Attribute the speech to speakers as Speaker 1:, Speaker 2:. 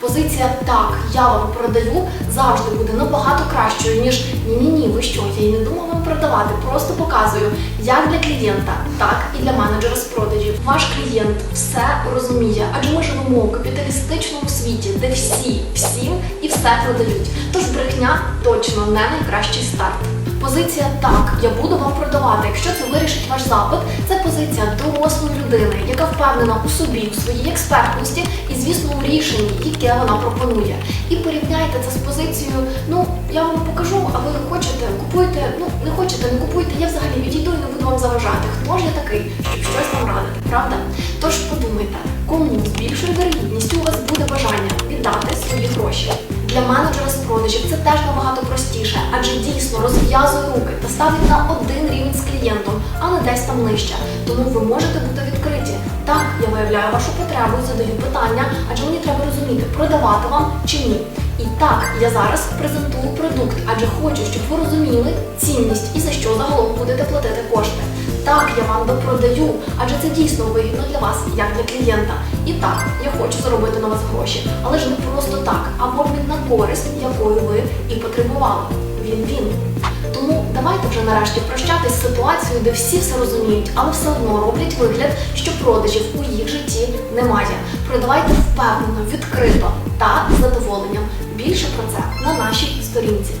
Speaker 1: Позиція так, я вам продаю завжди буде набагато кращою, ніж ні-ні-ні, ви що, я й не думав вам продавати, просто показую, як для клієнта, так і для менеджера з продажів. Ваш клієнт все розуміє, адже ми живемо у капіталістичному світі, де всі, всім і все продають. Тож брехня точно не найкращий старт. Позиція так, я буду вам продавати. Якщо це вирішить ваш запит, це позиція дорослої людини, яка впевнена у собі, у своїй експертності і, звісно, у рішенні, яке вона пропонує. І порівняйте це з позицією, ну я вам покажу, а ви хочете, купуйте, ну не хочете, не купуйте, я взагалі відійду і не буду вам заважати. Хто ж я такий, щоб щось вам радити, правда? Тож подумайте, кому з більшою вірогідністю у вас буде бажання віддати свої гроші. Для менеджера з продажів це теж набагато простіше, адже дійсно розв'язує руки та ставить на один рівень клієнтом, а десь там нижче. Тому ви можете бути відкриті. Так, я виявляю вашу потребу, задаю питання, адже мені треба розуміти, продавати вам чи ні. І так, я зараз презентую продукт, адже хочу, щоб ви розуміли цінність і за що загалом будете платити кошти. Так, я вам допродаю, адже це дійсно вигідно для вас, як для клієнта. І так, я хочу заробити на вас гроші, але ж не просто так, а обмін на користь, якою ви і потребували. Він-він. Тому давайте вже нарешті прощатись з ситуацією, де всі все розуміють, але все одно роблять вигляд, що продажів у їх житті немає. Продавайте впевнено, відкрито та з задоволенням. Більше про це на нашій сторінці.